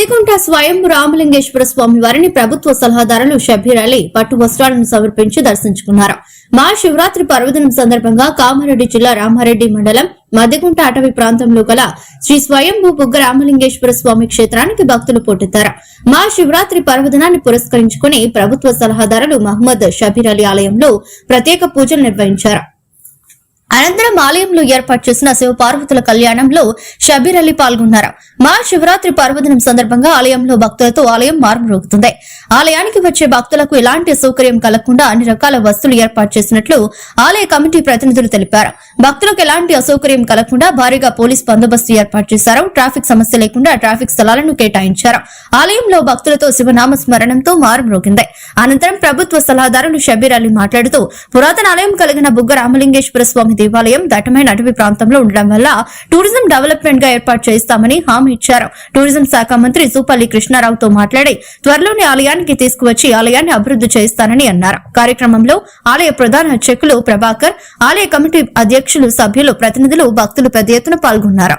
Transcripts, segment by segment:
మద్దికుంట స్వయం రామలింగేశ్వర స్వామి వారిని ప్రభుత్వ సలహాదారులు షబీర్ అలీ పట్టు వస్త్రాలను సమర్పించి దర్శించుకున్నారు. మహాశివరాత్రి పర్వదినం సందర్భంగా కామారెడ్డి జిల్లా రామారెడ్డి మండలం మధ్యగుంట అటవీ ప్రాంతంలో గల శ్రీ స్వయంభూ బుగ్గ రామలింగేశ్వర స్వామి క్షేత్రానికి భక్తులు పోటెత్తారు. మహాశివరాత్రి పర్వదినాన్ని పురస్కరించుకుని ప్రభుత్వ సలహాదారులు మహమ్మద్ షబీర్ అలీ ఆలయంలో ప్రత్యేక పూజలు నిర్వహించారు. అనంతరం ఆలయంలో ఏర్పాటు చేసిన శివపార్వతుల కళ్యాణంలో షబీర్ అలీ పాల్గొన్నారు. మహాశివరాత్రి పర్వదినం సందర్భంగా ఆలయంలో భక్తులతో ఆలయం మారుమ్రోగుతుంది ఆలయానికి వచ్చే భక్తులకు ఎలాంటి అసౌకర్యం కలగకుండా అన్ని రకాల వస్తువులు ఏర్పాటు చేసినట్లు ఆలయ కమిటీ ప్రతినిధులు తెలిపారు. భక్తులకు ఎలాంటి అసౌకర్యం కలగకుండా భారీగా పోలీస్ బందోబస్తు ఏర్పాటు చేశారు. ట్రాఫిక్ సమస్య లేకుండా ట్రాఫిక్ స్థలాలను కేటాయించారు. ఆలయంలో భక్తులతో శివనామ స్మరణంతో మారుమ్రోగింది అనంతరం ప్రభుత్వ సలహాదారులు షబీర్ అలీ మాట్లాడుతూ పురాతన ఆలయం కలిగిన బుగ్గ రామలింగేశ్వర స్వామి దేవాలయం దట్టమైన అటవీ ప్రాంతంలో ఉండడం వల్ల టూరిజం డెవలప్మెంట్గా ఏర్పాటు చేస్తామని హామీ ఇచ్చారు. టూరిజం శాఖ మంత్రి సూపల్లి కృష్ణారావుతో మాట్లాడి త్వరలోనే ఆలయానికి తీసుకువచ్చి ఆలయాన్ని అభివృద్ధి చేస్తానని అన్నారు. కార్యక్రమంలో ఆలయ ప్రధాన అర్చకులు ప్రభాకర్ ఆలయ కమిటీ అధ్యక్షులు సభ్యులు ప్రతినిధులు భక్తులు పెద్ద ఎత్తున పాల్గొన్నారు.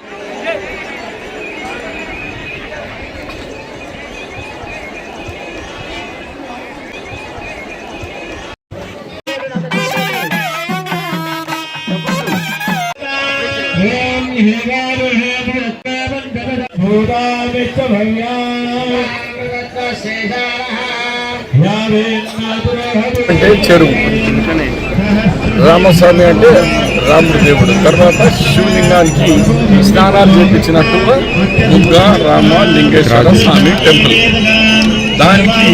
అంటే చెరువు రామస్వామి అంటే రాముడు దేవుడు తర్వాత శివలింగానికి స్నానాలు చేపించినట్టుగా బుగ్గ రామ లింగేశ్వర స్వామి టెంపుల్. దానికి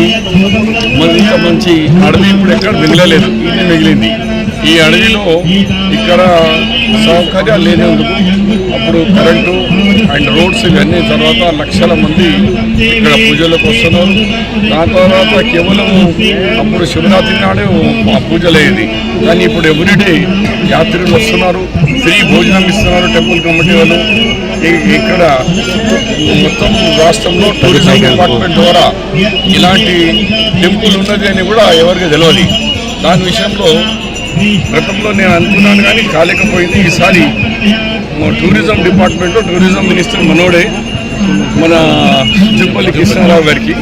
మరి ఇంకా మంచి అడవి ఇప్పుడు ఎక్కడ మిగలలేదు. ఇది మిగిలింది. ఈ అడవిలో ఇక్కడ సౌకర్యాలు లేనందుకు అప్పుడు కరెంటు అండ్ రోడ్స్ ఇవన్నీ తర్వాత లక్షల మంది ఇక్కడ పూజలకు వస్తున్నారు. దాని తర్వాత కేవలం అప్పుడు శివరాత్రి నాడే ఆ పూజలు అయ్యేది కానీ ఇప్పుడు ఎవ్రీడే యాత్రికులు వస్తున్నారు ఫ్రీ భోజనం ఇస్తున్నారు టెంపుల్ కమిటీ వాళ్ళు. ఇక్కడ మొత్తం రాష్ట్రంలో టూరిజం డిపార్ట్మెంట్ ద్వారా ఇలాంటి టెంపుల్ ఉన్నది అని కూడా ఎవరికి తెలియదు దాని విషయంలో గతంలో నేను అనుకున్నాను కానీ కాలేకపోయింది. ఈసారి టూరిజం డిపార్ట్మెంట్ టూరిజం మినిస్టర్ మనోడే మన జుప్పల్లి కృష్ణారావు గారికి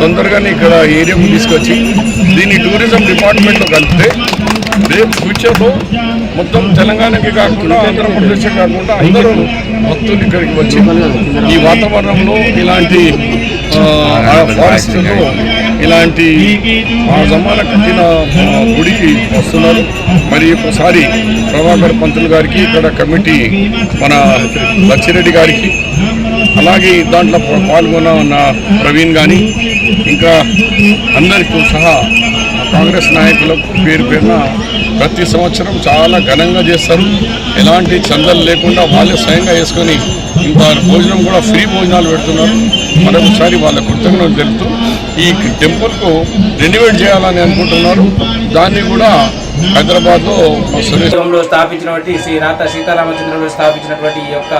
తొందరగానే ఇక్కడ ఏరియాకు తీసుకొచ్చి దీన్ని టూరిజం డిపార్ట్మెంట్లో కలిపితే రేపు ఫ్యూచర్లో మొత్తం తెలంగాణకి కాకుండా ఆంధ్రప్రదేశ్ కాకుండా అందరూ భక్తులు ఇక్కడికి వచ్చి ఈ వాతావరణంలో ఇలాంటి ఫారెస్ట్లో ఇలాంటి ఆ జమాన కట్టిన గుడికి వస్తున్నారు. మరి ఒకసారి ప్రభాకర్ పంతులు గారికి ఇక్కడ కమిటీ మన లచ్చిరెడ్డి గారికి అలాగే దాంట్లో పాల్గొన్న నా ప్రవీణ్ కానీ ఇంకా అందరితో సహా కాంగ్రెస్ నాయకులకు పేరు పేరున ప్రతి సంవత్సరం చాలా ఘనంగా చేస్తారు. ఎలాంటి చందలు లేకుండా వాళ్ళే స్వయంగా వేసుకొని ఇంత భోజనం కూడా ఫ్రీ భోజనాలు పెడుతున్నారు. మరొకసారి వాళ్ళ కృతజ్ఞతలు తెలుపుతూ ఈ టెంపుల్కు రెన్యువేట్ చేయాలని అనుకుంటున్నారు. దాన్ని కూడా హైదరాబాద్లో లో స్థాపించినటువంటి శ్రీ రాత సీతారామచంద్రంలో స్థాపించినటువంటి ఈ యొక్క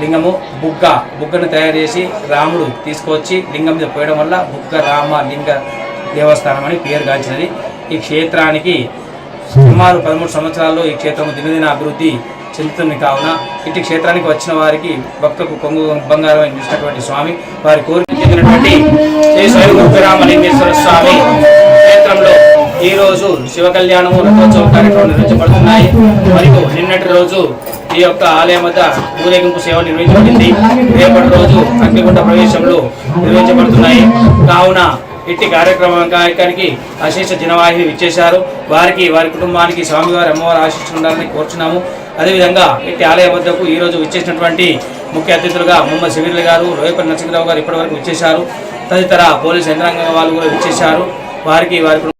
లింగము బుగ్గ. బుగ్గను తయారు చేసి రాముడు తీసుకొచ్చి లింగం మీద పోయడం వల్ల బుగ్గ రామ లింగ దేవస్థానం అని పేరు గాంచినది. ఈ క్షేత్రానికి సుమారు పదమూడు సంవత్సరాల్లో ఈ క్షేత్రం దినదిన అభివృద్ధి చెందుతుంది కావున ఇటు క్షేత్రానికి వచ్చిన వారికి భక్తులకు కొంగు బంగారం అని చూసినటువంటి స్వామి వారి కోరిక చెందినటువంటి శ్రీ స్వయం స్వామి క్షేత్రంలో ఈ రోజు శివ కళ్యాణము రథోత్సవ కార్యక్రమం నిర్వహించబడుతున్నాయి. మరియు నిన్నటి రోజు ఈ యొక్క ఆలయం వద్ద ఊరేగింపు సేవ నిర్వహించబడింది. రేపటి రోజు అగ్నిగుంట ప్రవేశంలో నిర్వహించబడుతున్నాయి. కావున ఇట్టి కార్యక్రమం కార్యక్రమానికి అశేష జనవాహిని ఇచ్చేశారు వారికి వారి కుటుంబానికి స్వామివారి అమ్మవారు ఆశిస్తుండాలని కోరుచున్నాము. అదేవిధంగా ఇట్టి ఆలయం వద్దకు ఈ రోజు ఇచ్చేసినటువంటి ముఖ్య అతిథులుగా ముహమ్మద్ షబీర్లు గారు రోయపల్లి నరసింహరావు గారు ఇప్పటివరకు ఇచ్చేశారు తదితర పోలీస్ యంత్రాంగం వాళ్ళు కూడా ఇచ్చేశారు వారికి వారి